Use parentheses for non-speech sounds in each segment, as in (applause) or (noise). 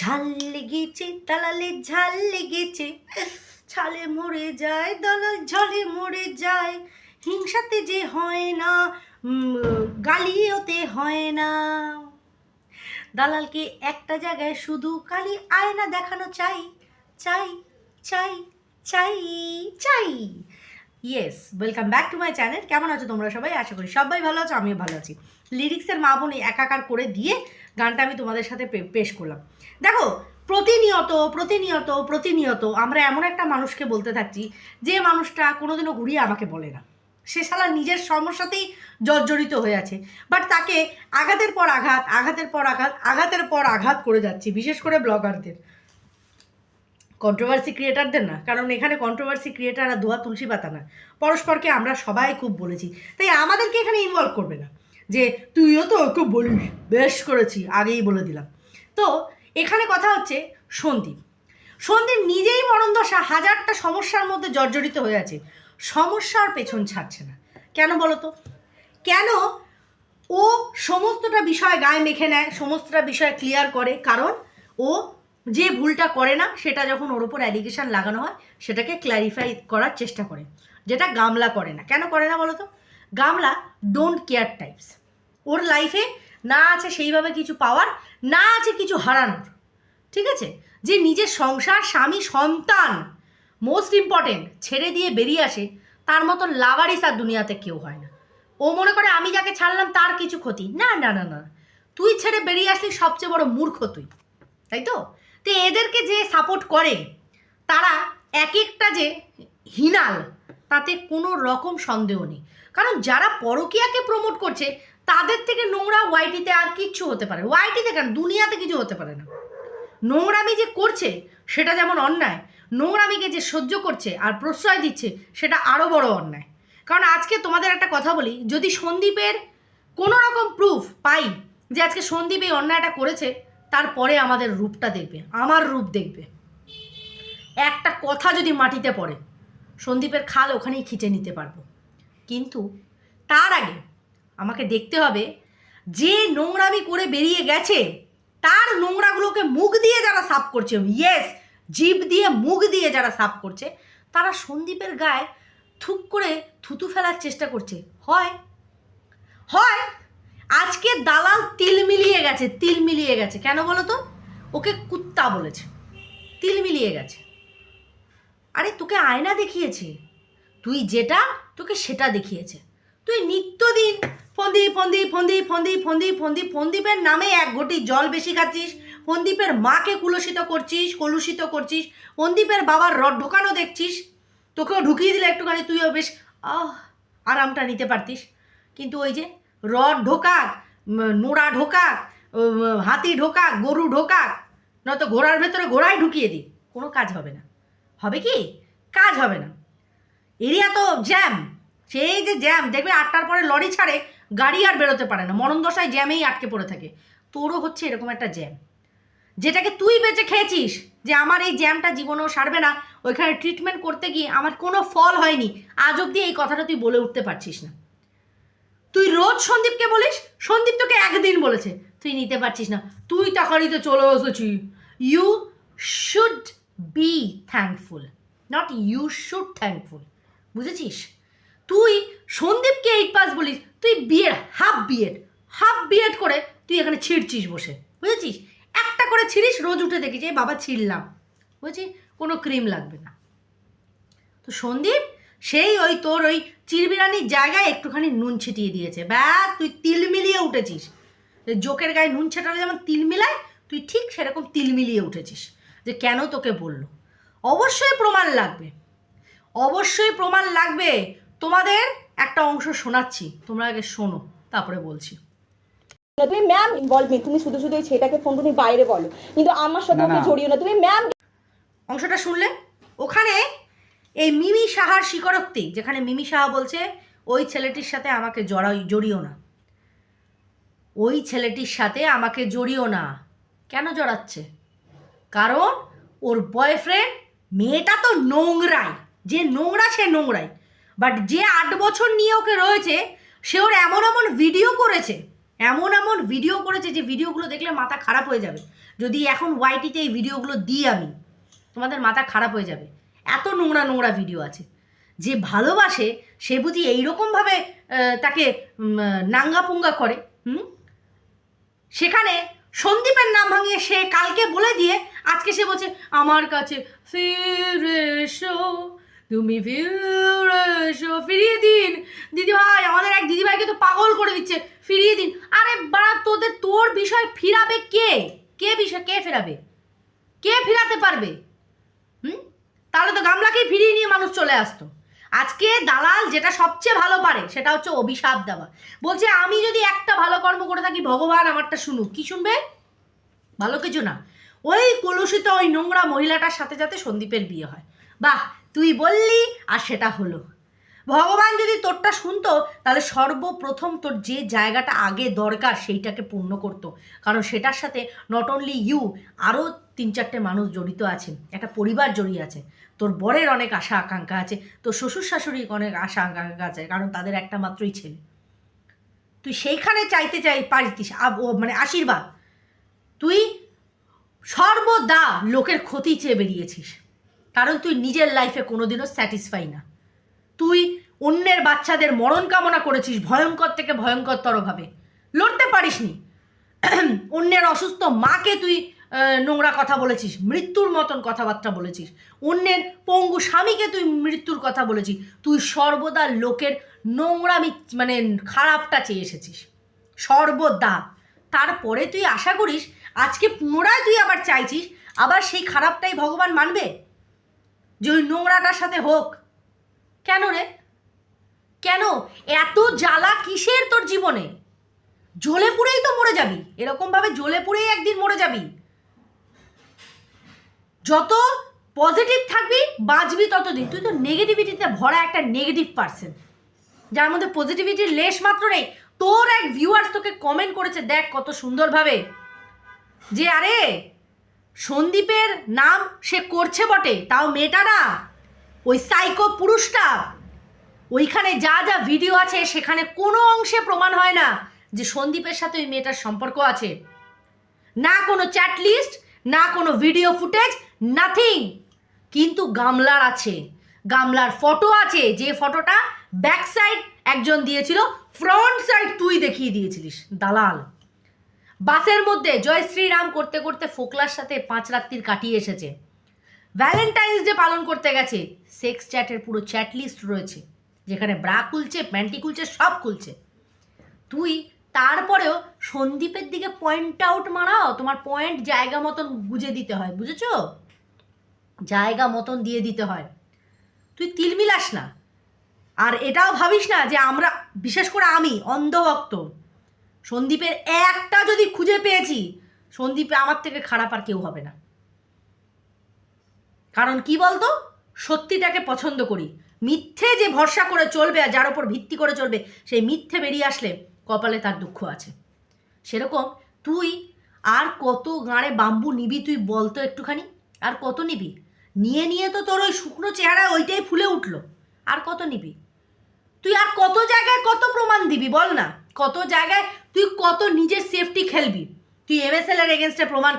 ঝাল লেগেছে, দালালে ঝাল লেগেছে। ছালে মরে যায়, দালাল ঝালে মরে যায়। হিংসাতে যে হয় না গালিওতে হয় না। দালালকে একটা জায়গায় শুধু কালি আয়না দেখানো চাই চাই চাই চাই চাই। Yes welcome back to my channel কেমন আছো তোমরা সবাই? আশা করি সবাই ভালো আছো, আমিও ভালো আছি। লিরিক্সের মা বোন একাকার করে দিয়ে গানটা আমি তোমাদের সাথে পেশ করলাম। দেখো, প্রতিনিয়ত প্রতিনিয়ত প্রতিনিয়ত আমরা এমন একটা মানুষকে বলতে থাকছি, যে মানুষটা কোনোদিনও ঘুরিয়ে আমাকে বলে না। সে শালা নিজের সমস্যাতেই জর্জরিত হয়ে আছে। বাট তাকে আঘাতের পর আঘাত, আঘাতের পর আঘাত, আঘাতের পর আঘাত করে যাচ্ছি, বিশেষ করে ব্লগারদের। কন্ট্রোভার্সি ক্রিয়েটারদের না, কারণ এখানে কন্ট্রোভার্সি ক্রিয়েটার আর ধোয়া তুলসী পাতা না। পরস্পরকে আমরা সবাই খুব বলেছি। তাই আমাদেরকে এখানে ইনভলভ করবে না। যে তুইও তো ওকে বলিস। বেশ করেছি, আগেই বলে দিলাম। তো এখানে কথা হচ্ছে সন্দীপ। সন্দীপ নিজেই মরণদশা হাজারটা সমস্যার মধ্যে জর্জরিত হয়ে আছে। সমস্যার পেছন ছাড়ছে না। কেন বলো তো? কেন ও সমস্তটা বিষয় গায়ে মেখে নেয়, সমস্তটা বিষয় ক্লিয়ার করে। কারণ ও যে ভুলটা করে না, সেটা যখন ওর ওপর অ্যালিগেশন লাগানো হয়, সেটাকে ক্ল্যারিফাই করার চেষ্টা করে। যেটা গামলা করে না। কেন করে না বলো তো? গামলা ডোন্ট কেয়ার টাইপস ওর লাইফে না আছে সেইভাবে কিছু পাওয়ার না আছে কিছু হারানোর। ঠিক আছে? যে নিজের সংসার, স্বামী, সন্তান মোস্ট ইম্পর্টেন্ট ছেড়ে দিয়ে বেরিয়ে আসে, তার মতো লাভারিস আর দুনিয়াতে কেউ হয় না। ও মনে করে, আমি যাকে ছাড়লাম তার কিছু ক্ষতি। না না না না তুই ছেড়ে বেরিয়ে আসলি সবচেয়ে বড় মূর্খ তুই। তাই তো? তো এদেরকে যে সাপোর্ট করে, তারা এক একটা যে হিনাল, তাতে কোনো রকম সন্দেহ নেই। কারণ যারা পরকীয়াকে প্রমোট করছে, তাদের থেকে নোংরা ওয়াইটিতে আর কিচ্ছু হতে পারে ওয়াইটিতে কেন? দুনিয়াতে কিছু হতে পারে না। নোংরামি যে করছে, সেটা যেমন অন্যায়, নোংরামিকে যে সহ্য করছে আর প্রশ্রয় দিচ্ছে, সেটা আরও বড় অন্যায়। কারণ আজকে তোমাদের একটা কথা বলি, যদি সন্দীপের কোনো রকম প্রুফ পাই যে আজকে সন্দীপ এই অন্যায়টা করেছে, তারপরে আমাদের রূপটা দেখবে, আমার রূপ দেখবে। একটা কথা যদি মাটিতে পড়ে, সন্দীপের খাল ওখানেই খিচে নিতে পারব। কিন্তু তার আগে আমাকে দেখতে হবে যে নোংরামি করে বেরিয়ে গেছে, তার নোংরাগুলোকে মুখ দিয়ে যারা সাফ করছে ইয়েস জিভ দিয়ে মুখ দিয়ে যারা সাফ করছে, তারা সন্দীপের গায়ে থুক করে থুতু ফেলার চেষ্টা করছে। হয়। হয়। আজকে দালাল তিল মিলিয়ে গেছে, তিল মিলিয়ে গেছে। কেন বলো তো? ওকে কুত্তা বলেছে। তিল মিলিয়ে গেছে। আরে তোকে আয়না দেখিয়েছে। তুই যেটা তোকে সেটা দেখিয়েছে। তুই নিত্যদিন ফন্দি ফন্দি ফন্দি ফন্দি ফন্দি ফন্দি, ফন্দীপের নামে এক ঘটি জল বেশি খাচ্ছিস, ফন্দীপের মাকে কুলসিত করছিস, কলুষিত করছিস, ফন্দীপের বাবার রড ঢোকানো দেখছিস, তোকেও ঢুকিয়ে দিলে একটুখানি, তুইও বেশ, আহ, আরামটা নিতে পারতিস। কিন্তু ওই যে রড ঢোকাক নোড়া ঢোকাক হাতি ঢোকাক, গরু ঢোকাক, নয়তো ঘোড়ার ভেতরে ঘোড়াই ঢুকিয়ে দিই, কোনো কাজ হবে না। হবে কি? কাজ হবে না। এরিয়া তো জ্যাম। সেই যে জ্যাম, দেখবে আটটার পরে লরি ছাড়ে, গাড়ি আর বেরোতে পারে না। মরণ দশায় জ্যামেই আটকে পড়ে থাকে। তোরও হচ্ছে এরকম একটা জ্যাম। যেটাকে তুই বেঁচে খেয়েছিস, যে আমার এই জ্যামটা জীবনেও সারবে না, ওইখানে ট্রিটমেন্ট করতে গিয়ে আমার কোনো ফল হয়নি, আজ অবধি এই কথাটা তুই বলে উঠতে পারছিস না। তুই রোজ সন্দীপকে বলিস, সন্দীপ তোকে একদিন বলেছে, তুই নিতে পারছিস না। তুই তখনই তো চলে এসেছি। You should be thankful not you should thankful বুঝেছিস? তুই সন্দীপকে এইট পাস বলিস, তুই B Ed half B Ed half B Ed করে তুই এখানে ছিঁড়ছিস বসে, বুঝেছিস? একটা করে ছিঁড়িস, রোজ উঠে দেখিস, এই বাবা ছিঁড়লাম বুঝেছি কোনো ক্রিম লাগবে না। তো সন্দীপ, সেই ওই তোর ওই চিরবিরানির জায়গায় একটুখানি নুন ছিটিয়ে দিয়েছে। ব্যাস, তুই তিল মিলিয়ে উঠেছিস। জোকের গায়ে নুন ছেটালে যেমন তিল মিলায়, তুই ঠিক সেরকম তিল মিলিয়ে উঠেছিস। যে কেন তোকে বলল? অবশ্যই প্রমাণ লাগবে। অবশ্যই প্রমাণ লাগবে। তোমাদের একটা অংশ শোনাচ্ছি। তোমরা আগে শোনো তারপরে বলছি। তুমি ম্যাম ইনভলভ নেই তুমি শুধু শুধু এই ছেলেটাকে ফোন তুমি বাইরে বলো। কিন্তু আমার সাথে ওকে না। জড়িও না। তুমি ম্যাম অংশটা শুনলে? ওখানে এই মিমি সাহার স্বীকারোক্তি যেখানে মিমি সাহা বলছে ওই ছেলেটির সাথে আমাকে জড়াই জড়িও না। ওই ছেলেটির সাথে আমাকে জড়িও না। কেন জড়াচ্ছে? কারণ ওর বয়ফ্রেন্ড মেয়েটা তো নোংরাই। যে নোংরা সে নোংরাই। বাট যে আট বছর নিয়ে ওকে রয়েছে, সে ওর এমন এমন ভিডিও করেছে, এমন এমন ভিডিও করেছে যে ভিডিওগুলো দেখলে মাথা খারাপ হয়ে যাবে। যদি এখন ওয়াইটিতে এই ভিডিওগুলো দিই আমি, তোমাদের মাথা খারাপ হয়ে যাবে। এত নোংরা নোংরা ভিডিও আছে। যে ভালোবাসে, সে বুঝি এইরকমভাবে তাকে নাঙ্গা পুঙ্গা করে, হুম? সেখানে সন্দীপের নাম ভাঙিয়ে সে কালকে বলে দিয়ে, আজকে সে বলছে, আমার কাছে ফিরে এসো তুমি ফিরে ফিরিয়ে দিন। দিদি ভাই আমাদের এক দিদি ভাইকে তো পাগল করে দিচ্ছে। ফিরিয়ে দিন। আরে বাড়া, তোদের, তোর বিষয় ফিরাবে কে? কে বিষয়, কে ফেরাবে? কে ফিরাতে পারবে? হুম? তাহলে তো গামলাকেই ফিরিয়ে নিয়ে মানুষ চলে আসতো। আজকে দালাল যেটা সবচেয়ে ভালো পারে, সেটা হচ্ছে অভিশাপ দেওয়া। বলছে, আমি যদি একটা ভালো কর্ম করে থাকি, ভগবান আমারটা শুনুক। কি শুনবে? ভালো কিছু না। ওই কলুষিত ওই নোংরা মহিলাটার সাথে যাতে সন্দীপের বিয়ে হয়। বাহ! তুই বললি আর সেটা হলো। ভগবান যদি তোরটা শুনতো, তাহলে সর্বপ্রথম তোর যে জায়গাটা আগে দরকার সেইটাকে পূর্ণ করতো। কারণ সেটার সাথে নট অনলি ইউ আরও তিন চারটে মানুষ জড়িত আছে, একটা পরিবার জড়িয়ে আছে। তোর বরের অনেক আশা আকাঙ্ক্ষা আছে, তোর শ্বশুর শাশুড়ির অনেক আশা আকাঙ্ক্ষা আছে, কারণ তাদের একটা মাত্রই ছেলে। তুই সেইখানে চাইতে চাই পারিতিস মানে আশীর্বাদ। তুই সর্বদা লোকের ক্ষতি চেয়ে বেরিয়েছিস। কারণ তুই নিজের লাইফে কোনোদিনও স্যাটিসফাই না। তুই অন্যের বাচ্চাদের মরণ কামনা করেছিস ভয়ঙ্কর থেকে ভয়ঙ্করতরভাবে লড়তে পারিসনি। (clears throat) অন্যের অসুস্থ মাকে তুই নোংরা কথা বলেছিস, মৃত্যুর মতন কথাবার্তা বলেছিস। অন্যের পঙ্গু স্বামীকে তুই মৃত্যুর কথা বলেছিস। তুই সর্বদা লোকের নোংরামি মানে খারাপটা চেয়ে এসেছিস। সর্বদা। তারপরে তুই আশা করিস, আজকে পুনরায় তুই আবার চাইছিস, আবার সেই খারাপটাই ভগবান মানবে? যে ওই নোংরাটার সাথে হোক। কেন রে? কেন? এত জ্বালা কিসের তোর জীবনে? জ্বলে পুড়েই তো মরে যাবি। এরকমভাবে জ্বলে পুড়েই একদিন মরে যাবি। যত পজিটিভ থাকবি, বাঁচবি ততদিন। তুই তো নেগেটিভিটিতে ভরা একটা নেগেটিভ পার্সন যার মধ্যে পজিটিভিটির লেশ মাত্র নেই। তোর এক ভিউয়ার্স তোকে কমেন্ট করেছে, দেখ কত সুন্দরভাবে। যে আরে সন্দীপের নাম সে করছে বটে, তাও মেয়েটা না ওই সাইকো পুরুষটা? ওইখানে যা যা ভিডিও আছে, সেখানে কোনো অংশে প্রমাণ হয় না যে সন্দীপের সাথে ওই মেয়েটার সম্পর্ক আছে। না কোনো চ্যাট লিস্ট না কোনো ভিডিও ফুটেজ নাথিং কিন্তু গামলার আছে, গামলার ফটো আছে, যে ফটোটা ব্যাক সাইড একজন দিয়েছিল ফ্রন্ট সাইড তুই দেখিয়ে দিয়েছিলিস, দালাল। বাসের মধ্যে জয় শ্রীরাম করতে করতে ফোকলার সাথে পাঁচ রাত্রির কাটিয়ে এসেছে। ভ্যালেন্টাইন্স ডে পালন করতে গেছে। সেক্স চ্যাটের পুরো চ্যাট লিস্ট রয়েছে, যেখানে ব্রা খুলছে প্যান্টি খুলছে, সব খুলছে। তুই তারপরেও সন্দীপের দিকে পয়েন্ট আউট মারাও, তোমার পয়েন্ট জায়গা মতন বুঝে দিতে হয়, বুঝেছ? জায়গা মতন দিয়ে দিতে হয়। তুই তিলমিলাস না। আর এটাও ভাবিস না যে আমরা, বিশেষ করে আমি, অন্ধভক্ত। সন্দীপের একটা যদি খুঁজে পেয়েছি, সন্দীপে আমার থেকে খারাপ আর কেউ হবে না। কারণ কি বলতো? সত্যিটাকে পছন্দ করি। মিথ্যে যে ভরসা করে চলবে আর যার ওপর ভিত্তি করে চলবে, সেই মিথ্যে বেরিয়ে আসলে কপালে তার দুঃখ আছে। সেরকম তুই আর কত গাঁড়ে বাম্বু নিবি তুই বলতো একটুখানি। আর কত নিবি? নিয়ে নিয়ে তো তোর ওই শুকনো চেহারা ওইটাই ফুলে উঠল। আর কত নিবি? তুই আর কত জায়গায় কত প্রমাণ দিবি বল না। কত জায়গায় তুই কত নিজের সেফটি খেলবি? তুই এমএসএল এর এগেনস্টে প্রমাণ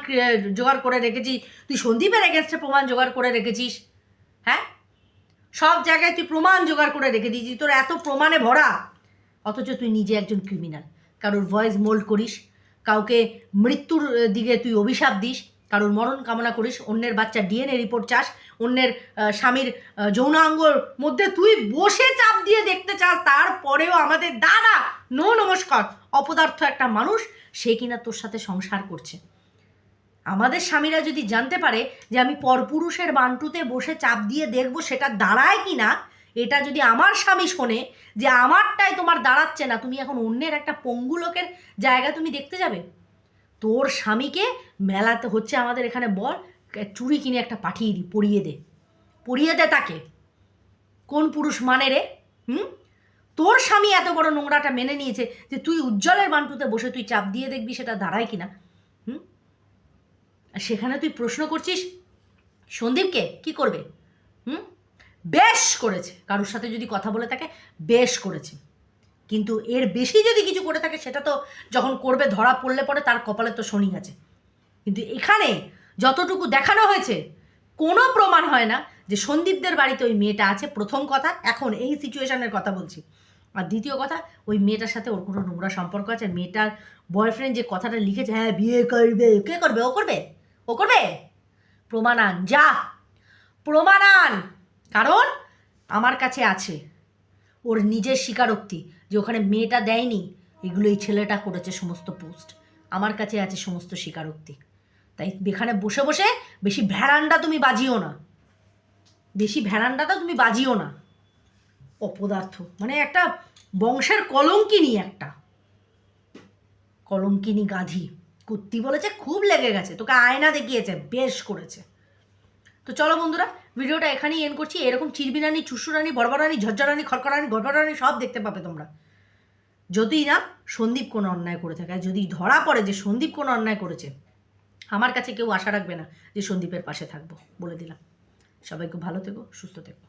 জোগাড় করে রেখেছিস, তুই সন্দীপের এগেনস্টে প্রমাণ জোগাড় করে রেখেছিস হ্যাঁ? সব জায়গায় তুই প্রমাণ জোগাড় করে রেখে দিয়েছিস, তোর এত প্রমাণে ভরা। অথচ তুই নিজে একজন ক্রিমিনাল কারোর ভয়েস মোল্ড করিস, কাউকে মৃত্যুর দিকে তুই অভিশাপ দিস কারোর মরণ কামনা করিস, অন্যের বাচ্চা ডিএনএ রিপোর্ট চাস, অন্যের স্বামীর যৌনাঙ্গর মধ্যে তুই বসে চাপ দিয়ে দেখতে চাস, তারপরেও আমাদের দাদা, নো নমস্কার, অপদার্থ একটা মানুষ, সে কিনা তোর সাথে সংসার করছে। আমাদের স্বামীরা যদি জানতে পারে যে আমি পরপুরুষের বান্টুতে বসে চাপ দিয়ে দেখব সেটা দাঁড়ায় কি না এটা যদি আমার স্বামী শোনে যে আমারটাই তোমার দাঁড়াচ্ছে না, তুমি এখন অন্যের একটা পঙ্গু লোকের জায়গা তুমি দেখতে যাবে? তোর স্বামীকে মেলাতে হচ্ছে আমাদের এখানে বল চুরি কিনে একটা পাঠিয়ে দি, পরিয়ে দে। পরিয়ে দে তাকে। কোন পুরুষ মানে রে? হুম? তোর স্বামী এত বড় নোংরাটা মেনে নিয়েছে যে তুই উজ্জ্বলের বান্টুতে বসে তুই চাপ দিয়ে দেখবি সেটা দাঁড়ায় কিনা। হুম? আর সেখানে তুই প্রশ্ন করছিস, সন্দীপকে কি করবে? হুম? বেশ করেছে। কারোর সাথে যদি কথা বলে থাকে বেশ করেছে। কিন্তু এর বেশি যদি কিছু করে থাকে, সেটা তো যখন করবে, ধরা পড়লে পরে তার কপালে তো শনি আছে। কিন্তু এখানে যতটুকু দেখানো হয়েছে, কোনো প্রমাণ হয় না যে সন্দীপদের বাড়িতে ওই মেয়েটা আছে। প্রথম কথা, এখন এই সিচুয়েশনের কথা বলছি। আর দ্বিতীয় কথা, ওই মেয়েটার সাথে ওর কোনো নোংরা সম্পর্ক আছে? মেয়েটার বয়ফ্রেন্ড যে কথাটা লিখেছে হ্যাঁ বিয়ে করবে, কে করবে? ও করবে? ও করবে? প্রমাণ আন যা! প্রমাণ আন কারণ আমার কাছে আছে ওর নিজের স্বীকারোক্তি। যে ওখানে মেয়েটা দেয়নি, এগুলো এই ছেলেটা করেছে সমস্ত পোস্ট। আমার কাছে আছে সমস্ত স্বীকারোক্তি। তাই এখানে বসে বসে বেশি ভ্যারান্ডা তুমি বাজিও না। বেশি ভ্যারান্ডাটা তুমি বাজিও না। অপদার্থ। মানে একটা বংশের কলঙ্কিনী একটা। কলঙ্কিনী গাধি। কুত্তি বলেছে, খুব লেগে গেছে। তোকে আয়না দেখিয়েছে, বেশ করেছে। তো চলো বন্ধুরা, ভিডিওটা এখানেই এন করছি। এরকম চিরবিরানি চুসুরানি বড়বড়ানি ঝরঝরানি খড়খড়ানি গড়বড়ানি সব দেখতে পাবে তোমরা। যদি না সন্দীপ কোনো অন্যায় করে থাকে, আর যদি ধরা পড়ে যে সন্দীপ কোনো অন্যায় করেছে, আমার কাছে কেউ আশা রাখবে না যে সন্দীপের পাশে থাকব, বলে দিলাম। সবাই খুব ভালো থেকো, সুস্থ থেকো।